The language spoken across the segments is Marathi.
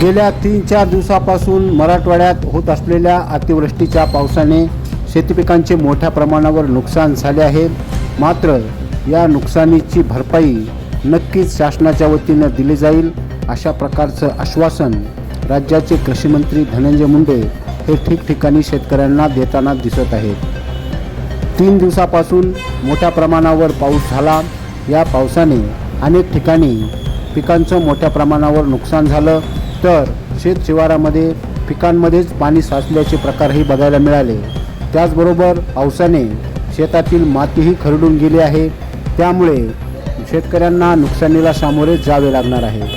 गेल्या तीन चार दिवसापासून मराठवाड्यात होत असलेल्या अतिवृष्टीच्या पावसाने शेतीपिकांचे मोठ्या प्रमाणावर नुकसान झाले आहे. मात्र या नुकसानीची भरपाई नक्कीच शासनाच्या वतीनं दिली जाईल अशा प्रकारचं आश्वासन राज्याचे कृषीमंत्री धनंजय मुंडे हे ठिकठिकाणी शेतकऱ्यांना देताना दिसत आहेत. तीन दिवसापासून मोठ्या प्रमाणावर पाऊस झाला. या पावसाने अनेक ठिकाणी पिकांचं मोठ्या प्रमाणावर नुकसान झालं. तर शेत शिवारामध्ये पिकांमध्येच पाणी साचल्याचे प्रकारही बघायला मिळाले. त्याचबरोबर पावसाने शेतातील मातीही खरडून गेली आहे. त्यामुळे शेतकऱ्यांना नुकसानीला सामोरे जावे लागणार आहे.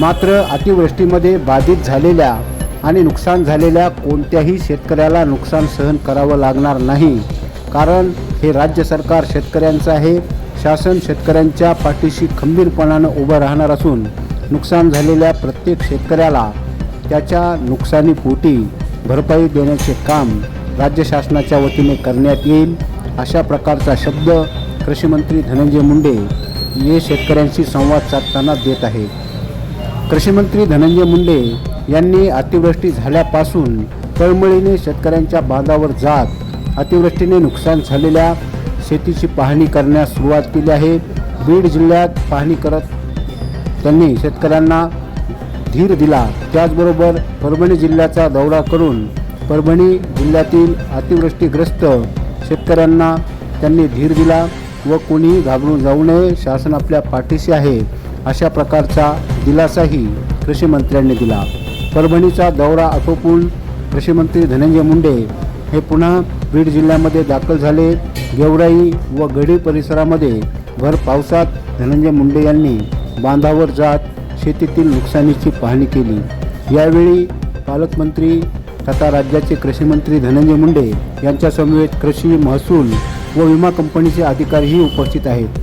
मात्र अतिवृष्टीमध्ये बाधित झालेल्या आणि नुकसान झालेल्या कोणत्याही शेतकऱ्याला नुकसान सहन करावं लागणार नाही. कारण हे राज्य सरकार शेतकऱ्यांचं आहे. शासन शेतकऱ्यांच्या पाठीशी खंबीरपणानं उभं राहणार असून नुकसान झालेल्या प्रत्येक शेतकऱ्याला त्याच्या नुकसानीपोटी भरपाई देण्याचे काम राज्य शासनाच्या वतीने करण्यात येईल. अशा प्रकारचा शब्द कृषीमंत्री धनंजय मुंडे हे शेतकऱ्यांशी संवाद साधताना देत आहेत. कृषीमंत्री धनंजय मुंडे यांनी अतिवृष्टी झाल्यापासून तळमळीने शेतकऱ्यांच्या बांधावर जात अतिवृष्टीने नुकसान झालेल्या शेतीची पाहणी करण्यास सुरुवात केली आहे. बीड जिल्ह्यात पाहणी करत त्यांनी शेतकऱ्यांना धीर दिला. त्याचबरोबर परभणी जिल्ह्याचा दौरा करून परभणी जिल्ह्यातील अतिवृष्टीग्रस्त शेतकऱ्यांना त्यांनी धीर दिला व कोणीही घाबरून जाऊ नये शासन आपल्या पाठीशी आहे अशा प्रकारचा दिलासाही कृषीमंत्र्यांनी दिला. परभणीचा दौरा आटोपून कृषीमंत्री धनंजय मुंडे हे पुन्हा बीड जिल्ह्यामध्ये दाखल झाले. गेवराई व गढी परिसरामध्ये भर पावसात धनंजय मुंडे यांनी बांधावर जात शेतीतील नुकसानीची पाहणी केली. यावेळी पालकमंत्री तथा राज्याचे कृषीमंत्री धनंजय मुंडे यांच्यासमवेत कृषी महसूल व विमा कंपनीचे अधिकारीही उपस्थित आहेत.